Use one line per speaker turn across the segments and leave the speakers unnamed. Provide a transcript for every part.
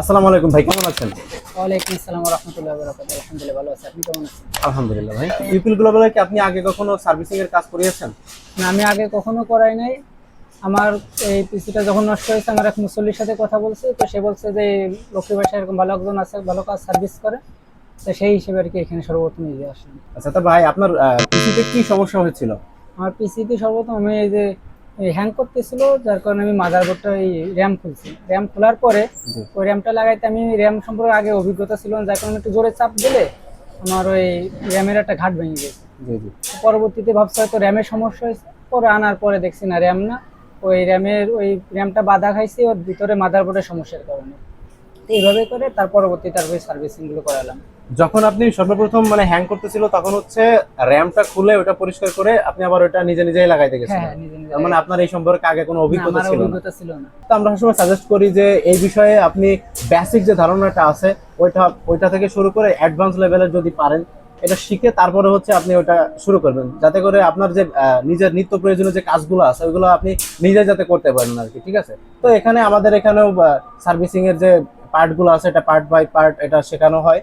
আসসালামু আলাইকুম ভাই কেমন আছেন?
ওয়ালাইকুম আসসালাম রহমতুল্লাহ আলহামদুলিল্লাহ ভালো আছি। আপনি কেমন আছেন?
আলহামদুলিল্লাহ ভাই ইউপিল গ্লোবালে কি আপনি আগে কখনো সার্ভিসিং এর কাজ করিয়েছেন?
না, আমি আগে কখনো করাই নাই। আমার এই পিসিটা যখন নষ্ট হয়েছে আমার এক মুসল্লির সাথে কথা বলছি তো সে বলছে যে লক্ষ্মী ভাষা এরকম ভালো একজন আছে ভালো কাজ সার্ভিস করে। তো সেই হিসেবে আর কি এখানে সর্বপ্রথম নিজে আসলাম।
আচ্ছা তা ভাই আপনার পিসিতে কি সমস্যা হয়েছিল?
আমার পিসিতে সর্বপ্রথম আমি এই যে হ্যাং করতেছিল যার কারণে আমি মাদারবোর্ডটা এই র্যাম খুলছি। র্যাম খোলার পরে ওই র্যামটা লাগাইতে আমি র্যাম সম্পর্কে আগে অভিজ্ঞতা ছিল যার কারণে একটু জোরে চাপ দিলে আমার ওই র্যামের একটা ঘাট ভেঙে গেছে। পরবর্তীতে ভাবছি হয়তো র্যামের সমস্যা হয়েছে পরে আনার পরে দেখছি না র্যাম না। ওই র্যামের ওই র্যামটা বাধা খাইছে ওর ভিতরে মাদারবোর্ডের সমস্যার কারণে। এইভাবে করে তার পরবর্তীতে আর ওই সার্ভিসিংগুলো করালাম।
যখন আপনি সর্বপ্রথম মানে হ্যাং করতেছিল তখন হচ্ছে র্যামটা খুলে ওটা পরিষ্কার করে আপনি আবার ওটা নিজে নিজেই লাগাইতে
হ্যাঁ
গেছিলেন
হ্যাঁ
তার মানে আপনার এই সম্পর্কে আগে কোনো অভিজ্ঞতা ছিল না। তো আমরা সবসময় সাজেস্ট করি যে এই বিষয়ে আপনি বেসিক যে ধারণাটা আছে ওইটা ওইটা থেকে শুরু করে অ্যাডভান্স লেভেলের যদি পারেন এটা শিখে তারপরে হচ্ছে আপনি ওটা শুরু করবেন। যাতে করে আপনার যে নিজের নিত্য প্রয়োজনীয় যে কাজগুলো আছে ওইগুলো আপনি নিজে যাতে করতে পারেন আর কি ঠিক আছে? তো এখানে আমাদের এখানেও সার্ভিসিং এর যে পার্টগুলো আছে এটা পার্ট বাই পার্ট এটা শেখানো হয়।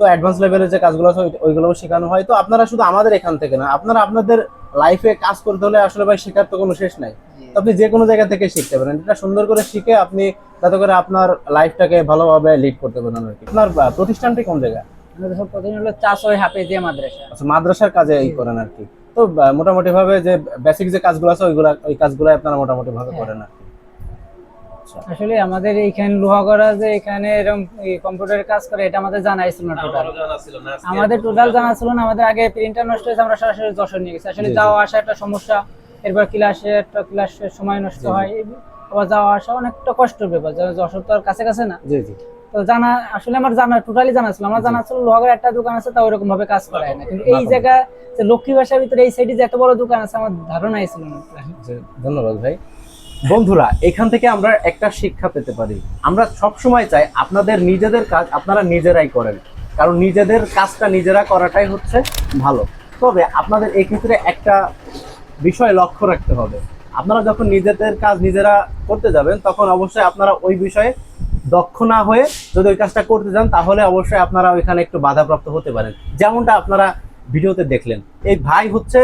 তো অ্যাডভান্স লেভেলের যে কাজগুলো আছে ওই- ওইগুলোও শেখানো হয়। তো আপনারা শুধু আমাদের এখান থেকে না আপনারা আপনাদের লাইফে কাজ করতে হলে আসলে ভাই শেখার তো কোনো শেষ নাই। আপনি যে কোনো জায়গা থেকে শিখতে পারেন এটা সুন্দর করে শিখে আপনি যাতে করে আপনার লাইফটাকে ভালোভাবে লিড করতে পারেন আর কি। আপনার প্রতিষ্ঠানটি কোন জায়গা? আচ্ছা মাদ্রাসার কাজে এই করেন আর কি। তো মোটামুটি ভাবে যে বেসিক যে কাজগুলো আছে ওইগুলা ওই কাজগুলো আপনারা মোটামুটি ভাবে
হ্যাঁ।
করেন আচ্ছা
আসলে আমাদের এইখানে লোহাগড়া যে এখানে এরকম কম্পিউটারের কাজ করে এটা আমাদের জানাই ছিল না টোটাল আমাদের টোটাল জানা ছিল না আমাদের আগে প্রিন্টার নষ্ট হয়েছে আমরা সরাসরি যশোর নিয়ে গেছি। আসলে। যাওয়া আসা একটা সমস্যা এরপর ক্লাসে একটা ক্লাসের সময় নষ্ট। হয় আবার যাওয়া আসা অনেকটা কষ্টের ব্যাপার যশোর তো আর কাছে কাছে না।
জি জি।
তো জানা আসলে আমার জানা টোটালি জানা ছিল আমার জানা ছিল লোহাগড়া একটা দোকান আছে তা ওরকম ভাবে কাজ করায় না। কিন্তু এই জায়গা লক্ষ্মী ভাষার ভিতরে এই সাইডে যে এত বড় দোকান আছে আমার ধারণাই ছিল না।
ধন্যবাদ ভাই। বন্ধুরা, এখান থেকে আমরা একটা শিক্ষা পেতে পারি। আমরা সব সময় চাই আপনাদের নিজেদের কাজ আপনারা নিজেরাই করেন। কারণ নিজেদের কাজটা নিজেরা করাটাই হচ্ছে ভালো। তবে আপনাদের এই ক্ষেত্রে একটা বিষয় লক্ষ্য রাখতে হবে। আপনারা যখন নিজেদের কাজ নিজেরা করতে যাবেন, তখন অবশ্যই আপনারা ওই বিষয়ে দক্ষ না হয়ে যদি ওই কাজটা করতে যান, তাহলে অবশ্যই আপনারা ওইখানে একটু বাধাপ্রাপ্ত হতে পারেন। যেমনটা আপনারা ভিডিওতে দেখলেন। এই ভাই হচ্ছে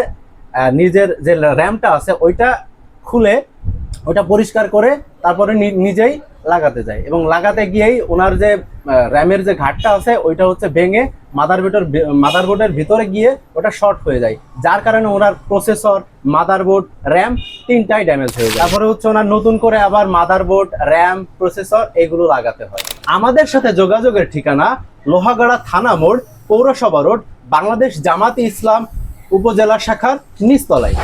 নিজের যে র্যামটা আছে, ওইটা খুলে ওটা পরিষ্কার করে তারপরে নিজেই লাগাতে যায়। এবং লাগাতে গিয়েই ওনার যে র্যামের যে ঘাটটা আছে, ওইটা হচ্ছে ভেঙে মাদারবোর্ডের মাদারবোর্ডের ভিতরে গিয়ে ওটা শর্ট হয়ে যায়। যার কারণে ওনার প্রসেসর মাদারবোর্ড র্যাম তিনটাই ড্যামেজ হয়ে যায়। তারপরে হচ্ছে ওনার নতুন করে আবার মাদারবোর্ড র্যাম, প্রসেসর এগুলো লাগাতে হয়। আমাদের সাথে যোগাযোগের ঠিকানা লোহাগড়া থানা মোড়, পৌরসভা রোড, বাংলাদেশ জামাতে ইসলাম উপজেলা শাখার নিচতলায়।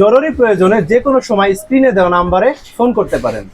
জরুরি প্রয়োজনে যে কোনো সময় স্ক্রিনে দেওয়া নাম্বারে ফোন করতে পারেন।